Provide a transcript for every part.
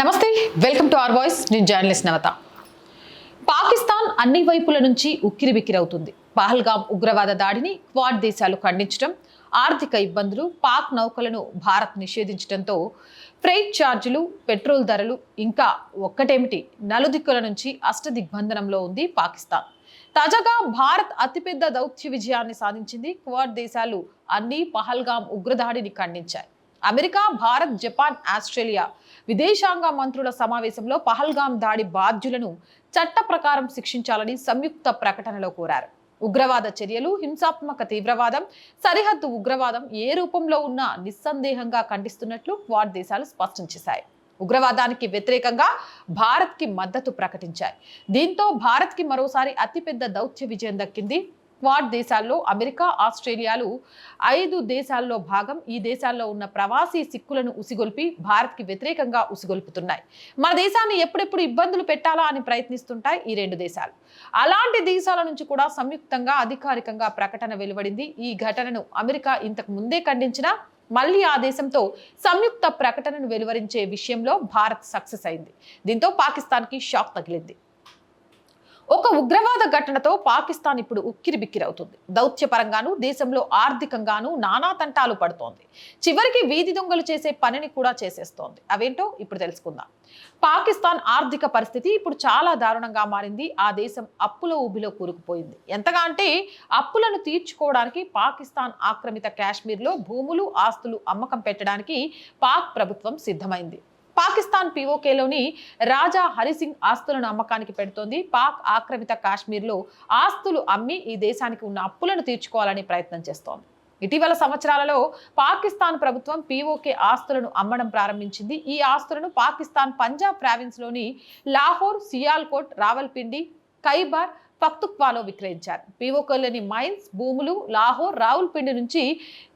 నమస్తే welcome to R voice. నేను journalist నవత. పాకిస్తాన్ అన్ని వైపుల నుంచి ఉక్కిరిబిక్కిరవుతుంది. పహల్గామ్ ఉగ్రవాద దాడిని క్వాడ్ దేశాలు ఖండించడం ఆర్థిక ఇబ్బందులు పాక్ నౌకలను భారత్ నిషేధించడంతో ఫ్రైట్ ఛార్జీలు పెట్రోల్ ధరలు ఇంకా ఒక్కటేమిటి? నలుదిక్కుల నుంచి అష్టదిగ్బంధనంలో ఉంది పాకిస్తాన్. తాజాగా భారత్ అతిపెద్ద దౌత్య విజయాన్ని సాధించింది క్వాడ్ దేశాలు అన్ని పహల్గామ్ ఉగ్రదాడిని ఖండించాయి. అమెరికా భారత్ జపాన్ ఆస్ట్రేలియా విదేశాంగ మంత్రుల సమావేశంలో పహల్గాం దాడి బాధ్యులను చట్ట ప్రకారం శిక్షించాలని సంయుక్త ప్రకటనలో కోరారు. ఉగ్రవాద చర్యలు హింసాత్మక తీవ్రవాదం సరిహద్దు ఉగ్రవాదం ఏ రూపంలో ఉన్నా నిస్సందేహంగా ఖండిస్తున్నట్లు క్వాడ్ దేశాలు స్పష్టం చేశాయి. ఉగ్రవాదానికి వ్యతిరేకంగా భారత్కి మద్దతు ప్రకటించాయి. దీంతో భారత్కి మరోసారి అతిపెద్ద దౌత్య విజయం దక్కింది క్వాడ్ దేశాల్లో అమెరికా ఆస్ట్రేలియాలు ఐదు దేశాల్లో భాగం. ఈ దేశాల్లో ఉన్న ప్రవాసీ సిక్కులను ఉసిగొల్పి భారత్కి వ్యతిరేకంగా ఉసిగొల్పుతున్నాయి. మన దేశాన్ని ఎప్పుడెప్పుడు ఇబ్బందులు పెట్టాలా అని ప్రయత్నిస్తుంటాయి ఈ రెండు దేశాలు. అలాంటి దేశాల నుంచి కూడా సంయుక్తంగా అధికారికంగా ప్రకటన వెలువడింది. ఈ ఘటనను అమెరికా ఇంతకు ముందే ఖండించినా మళ్ళీ ఆ దేశంతో సంయుక్త ప్రకటనను వెలువరించే విషయంలో భారత్ సక్సెస్ అయింది. దీంతో పాకిస్తాన్కి షాక్ తగిలింది. ఒక ఉగ్రవాద ఘటనతో పాకిస్తాన్ ఇప్పుడు ఉక్కిరి బిక్కిరవుతుంది దౌత్యపరంగాను దేశంలో ఆర్థికంగాను నానా తంటాలు పడుతోంది. చివరికి వీధి దొంగలు చేసే పనిని కూడా చేసేస్తోంది. అవేంటో ఇప్పుడు తెలుసుకుందాం. పాకిస్తాన్ ఆర్థిక పరిస్థితి ఇప్పుడు చాలా దారుణంగా మారింది. ఆ దేశం అప్పుల ఊబిలో కూరుకుపోయింది. ఎంతగా అంటే అప్పులను తీర్చుకోవడానికి పాకిస్తాన్ ఆక్రమిత కాశ్మీర్లో భూములు ఆస్తులు అమ్మకం పెట్టడానికి పాక్ ప్రభుత్వం సిద్ధమైంది. పాకిస్తాన్ పీఓకేలోని రాజా హరిసింగ్ ఆస్తులను అమ్మకానికి పెడుతోంది. పాక్ ఆక్రమిత కాశ్మీర్లో ఆస్తులు అమ్మి ఈ దేశానికి ఉన్న అప్పులను తీర్చుకోవాలని ప్రయత్నం చేస్తోంది. ఇటీవల సంవత్సరాలలో పాకిస్తాన్ ప్రభుత్వం పీఓకే ఆస్తులను అమ్మడం ప్రారంభించింది. ఈ ఆస్తులను పాకిస్తాన్ పంజాబ్ ప్రావిన్స్లోని లాహోర్ సియాల్కోట్ రావల్పిండి ఖైబార్ పక్తుక్వాలో విక్రయించారు. పీఓకోలోని మైన్స్ భూములు లాహోర్ రావుల్పిండి నుంచి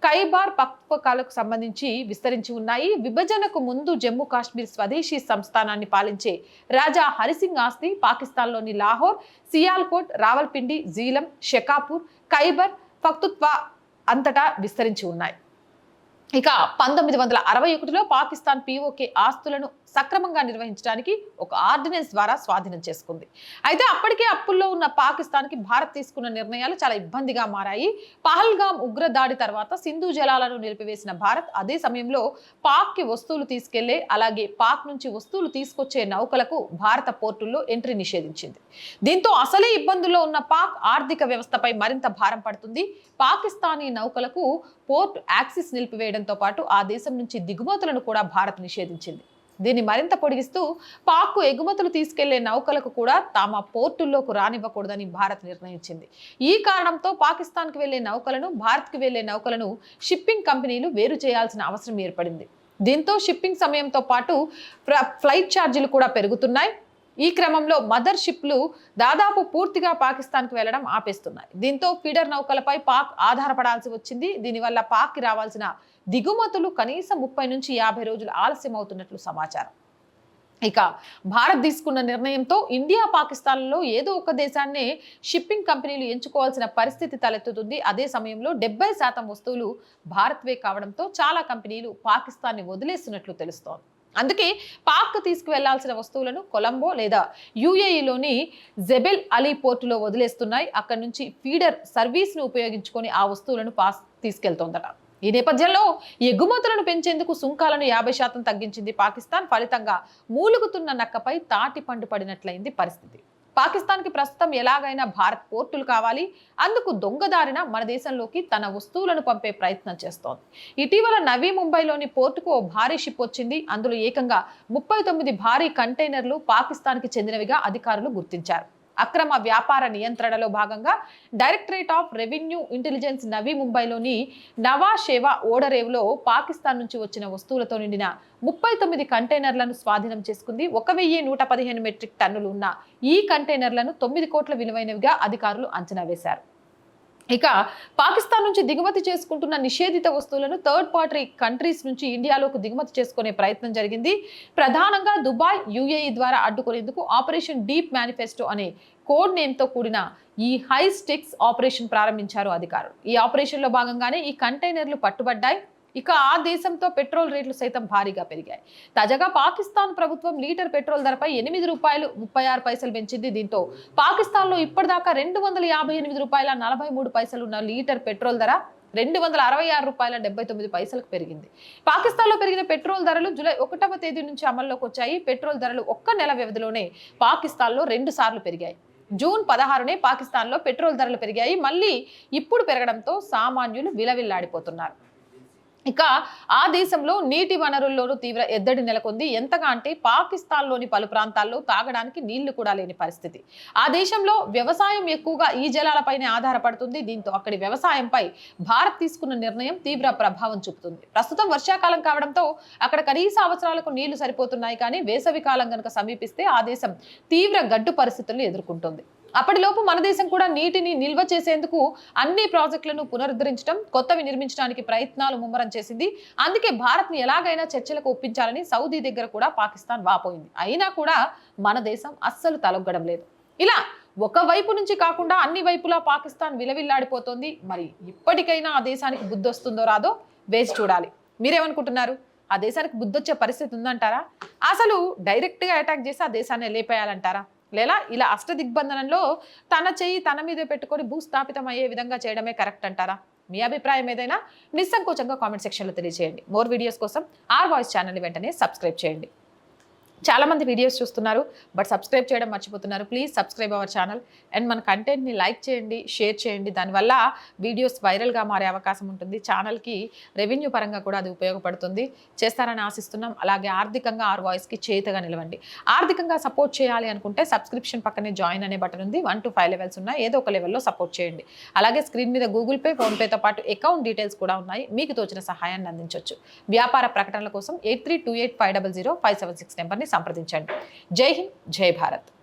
ఖైబార్ పక్తుక్వాలకు సంబంధించి విస్తరించి ఉన్నాయి. విభజనకు ముందు జమ్మూ కాశ్మీర్ స్వదేశీ సంస్థానాన్ని పాలించే రాజా హరిసింగ్ ఆస్తి పాకిస్తాన్లోని లాహోర్ సియాల్కోట్ రావల్పిండి జీలం షెకాపూర్ ఖైబర్ పక్తుత్వ అంతటా విస్తరించి ఉన్నాయి. ఇక పంతొమ్మిది వందల అరవై ఒకటిలో పాకిస్తాన్ పీఓకే ఆస్తులను సక్రమంగా నిర్వహించడానికి ఒక ఆర్డినెన్స్ ద్వారా స్వాధీనం చేసుకుంది. అయితే అప్పటికే అప్పుల్లో ఉన్న పాకిస్తాన్కి భారత్ తీసుకున్న నిర్ణయాలు చాలా ఇబ్బందిగా మారాయి. పహల్గామ్ ఉగ్ర దాడి తర్వాత సింధు జలాలను నిలిపివేసిన భారత్ అదే సమయంలో పాక్కి వస్తువులు తీసుకెళ్ళే అలాగే పాక్ నుంచి వస్తువులు తీసుకొచ్చే నౌకలకు భారత పోర్టుల్లో ఎంట్రీ నిషేధించింది. దీంతో అసలే ఇబ్బందుల్లో ఉన్న పాక్ ఆర్థిక వ్యవస్థపై మరింత భారం పడుతుంది. పాకిస్తానీ నౌకలకు పోర్ట్ యాక్సిస్ నిలిపివేయడం చేయడంతో పాటు ఆ దేశం నుంచి దిగుమతులను కూడా భారత్ నిషేధించింది. దీన్ని మరింత పొడిగిస్తూ పాక్కు ఎగుమతులు తీసుకెళ్ళే నౌకలకు కూడా తమ పోర్టుల్లోకి రానివ్వకూడదని భారత్ నిర్ణయించింది. ఈ కారణంతో పాకిస్తాన్కి వెళ్ళే నౌకలను భారత్కి వెళ్ళే నౌకలను షిప్పింగ్ కంపెనీలు వేరు చేయాల్సిన అవసరం ఏర్పడింది. దీంతో షిప్పింగ్ సమయంతో పాటు ఫ్లైట్ ఛార్జీలు కూడా పెరుగుతున్నాయి. ఈ క్రమంలో మదర్ షిప్లు దాదాపు పూర్తిగా పాకిస్తాన్కి వెళ్ళడం ఆపేస్తున్నాయి. దీంతో ఫీడర్ నౌకలపై పాక్ ఆధారపడాల్సి వచ్చింది. దీనివల్ల పాక్కి రావాల్సిన దిగుమతులు కనీసం ముప్పై నుంచి యాభై రోజులు ఆలస్యం అవుతున్నట్లు సమాచారం. ఇక భారత్ తీసుకున్న నిర్ణయంతో ఇండియా పాకిస్తాన్లలో ఏదో ఒక దేశాన్నే షిప్పింగ్ కంపెనీలు ఎంచుకోవాల్సిన పరిస్థితి తలెత్తుతుంది. అదే సమయంలో డెబ్బై శాతం వస్తువులు భారత్వే కావడంతో చాలా కంపెనీలు పాకిస్తాన్ని వదిలేస్తున్నట్లు తెలుస్తోంది. అందుకే పాక్ తీసుకువెళ్ళాల్సిన వస్తువులను కొలంబో లేదా యుఏఈలోని జెబెల్ అలీ పోర్టులో వదిలేస్తున్నాయి. అక్కడి నుంచి ఫీడర్ సర్వీస్ను ఉపయోగించుకొని ఆ వస్తువులను పాస్ తీసుకెళ్తోందట. ఈ నేపథ్యంలో ఎగుమతులను పెంచేందుకు సుంకాలను యాభై శాతం తగ్గించింది పాకిస్తాన్. ఫలితంగా మూలుగుతున్న నక్కపై తాటి పండు పడినట్లయింది పరిస్థితి. పాకిస్తాన్కి ప్రస్తుతం ఎలాగైనా భారత్ పోర్టులు కావాలి. అందుకు దొంగదారిన మన దేశంలోకి తన వస్తువులను పంపే ప్రయత్నం చేస్తోంది. ఇటీవల నవీ ముంబైలోని పోర్టుకు ఓ భారీ షిప్ వచ్చింది. అందులో ఏకంగా ముప్పై తొమ్మిది భారీ కంటైనర్లు పాకిస్తాన్కి చెందినవిగా అధికారులు గుర్తించారు. అక్రమ వ్యాపార నియంత్రణలో భాగంగా directorate of revenue intelligence Navi ముంబైలోని నవా షేవా ఓడరేవ్లో పాకిస్తాన్ నుంచి వచ్చిన వస్తువులతో నిండిన ముప్పై తొమ్మిది కంటైనర్లను స్వాధీనం చేసుకుంది. ఒక వెయ్యి నూట పదిహేను మెట్రిక్ టన్నులు ఉన్న ఈ కంటైనర్లను తొమ్మిది కోట్ల విలువైనవిగా అధికారులు అంచనా వేశారు. ఇక పాకిస్తాన్ నుంచి దిగుమతి చేసుకుంటున్న నిషేధిత వస్తువులను థర్డ్ పార్టీ కంట్రీస్ నుంచి ఇండియాలోకి దిగుమతి చేసుకునే ప్రయత్నం జరిగింది. ప్రధానంగా దుబాయ్ యుఏఈ ద్వారా అడ్డుకునేందుకు ఆపరేషన్ డీప్ మేనిఫెస్టో అనే కోడ్ నేమ్తో కూడిన ఈ హై స్టిక్స్ ఆపరేషన్ ప్రారంభించారు అధికారులు. ఈ ఆపరేషన్లో భాగంగానే ఈ కంటైనర్లు పట్టుబడ్డాయి. ఇక ఆ దేశంతో పెట్రోల్ రేట్లు సైతం భారీగా పెరిగాయి. తాజాగా పాకిస్తాన్ ప్రభుత్వం లీటర్ పెట్రోల్ ధరపై ఎనిమిది రూపాయలు ముప్పై ఆరు పైసలు పెంచింది దీంతో. పాకిస్తాన్లో ఇప్పటిదాకా రెండు వందల యాభై ఎనిమిది రూపాయల నలభై మూడు పైసలు ఉన్న లీటర్ పెట్రోల్ ధర రెండు వందల అరవై ఆరు రూపాయల డెబ్బై తొమ్మిది పైసలకు పెరిగింది. పాకిస్తాన్లో పెరిగిన పెట్రోల్ ధరలు జూలై ఒకటవ తేదీ నుంచి అమల్లోకి వచ్చాయి. పెట్రోల్ ధరలు ఒక్క నెల వ్యవధిలోనే పాకిస్తాన్లో రెండు సార్లు పెరిగాయి. జూన్ పదహారునే పాకిస్తాన్లో పెట్రోల్ ధరలు పెరిగాయి. మళ్ళీ ఇప్పుడు పెరగడంతో సామాన్యులు విలవిల్లాడిపోతున్నారు. ఇక ఆ దేశంలో నీటి వనరుల్లోనూ తీవ్ర ఎద్దడి నెలకొంది. ఎంతగా అంటే పాకిస్తాన్లోని పలు ప్రాంతాల్లో తాగడానికి నీళ్ళు కూడా లేని పరిస్థితి. ఆ దేశంలో వ్యవసాయం ఎక్కువగా ఈ జలాలపైనే ఆధారపడుతుంది. దీంతో అక్కడి వ్యవసాయంపై భారత్ తీసుకున్న నిర్ణయం తీవ్ర ప్రభావం చూపుతుంది. ప్రస్తుతం వర్షాకాలం కావడంతో అక్కడ కనీస అవసరాలకు నీళ్ళు సరిపోతున్నాయి కానీ వేసవి కాలం కనుక సమీపిస్తే ఆ దేశం తీవ్ర గడ్డు పరిస్థితులను ఎదుర్కొంటుంది. అప్పటిలోపు మన దేశం కూడా నీటిని నిల్వ చేసేందుకు అన్ని ప్రాజెక్టులను పునరుద్ధరించడం కొత్తవి నిర్మించడానికి ప్రయత్నాలు ముమ్మరం చేసింది. అందుకే భారత్ని ఎలాగైనా చర్చలకు ఒప్పించాలని సౌదీ దగ్గర కూడా పాకిస్తాన్ వాపోయింది. అయినా కూడా మన దేశం అస్సలు తలొగ్గడం లేదు. ఇలా ఒక వైపు నుంచి కాకుండా అన్ని వైపులా పాకిస్తాన్ విలవిల్లాడిపోతుంది. మరి ఇప్పటికైనా ఆ దేశానికి బుద్ధొస్తుందో రాదో వేసి చూడాలి. మీరేమనుకుంటున్నారు? ఆ దేశానికి బుద్ధొచ్చే పరిస్థితి ఉందంటారా? అసలు డైరెక్ట్గా అటాక్ చేసి ఆ దేశాన్ని లేపేయాలంటారా? లేదా ఇలా అష్ట దిగ్బంధనంలో తన చెయ్యి తన మీదే పెట్టుకొని భూస్థాపితం అయ్యే విధంగా చేయడమే కరెక్ట్ అంటారా? మీ అభిప్రాయం ఏదైనా నిస్సంకోచంగా కామెంట్ సెక్షన్లో తెలియజేయండి మోర్ వీడియోస్ కోసం ఆర్ వాయిస్ ఛానల్ వెంటనే సబ్స్క్రైబ్ చేయండి. చాలామంది వీడియోస్ చూస్తున్నారు బట్ సబ్స్క్రైబ్ చేయడం మర్చిపోతున్నారు. Please subscribe our channel and మన కంటెంట్ని లైక్ చేయండి షేర్ చేయండి. దానివల్ల వీడియోస్ వైరల్గా మారే అవకాశం ఉంటుంది. ఛానల్కి రెవెన్యూ పరంగా కూడా అది ఉపయోగపడుతుంది. చేస్తారని ఆశిస్తున్నాం. అలాగే ఆర్థికంగా ఆర్ వాయిస్కి చేతగా నిలవండి. ఆర్థికంగా సపోర్ట్ చేయాలి అనుకుంటే సబ్స్క్రిప్షన్ పక్కనే జాయిన్ అనే బటన్ ఉంది. వన్ టు ఫైవ్ లెవెల్స్ ఉన్నాయి. ఏదో ఒక లెవెల్లో సపోర్ట్ చేయండి. అలాగే స్క్రీన్ మీద గూగుల్ పే ఫోన్పేతో పాటు అకౌంట్ డీటెయిల్స్ కూడా ఉన్నాయి. మీకు తోచిన సహాయాన్ని అందించవచ్చు వ్యాపార ప్రకటనల కోసం eight three two eight five double zero five seven six నెంబర్ని సంప్రదించండి. జై హింద్ జై భారత్.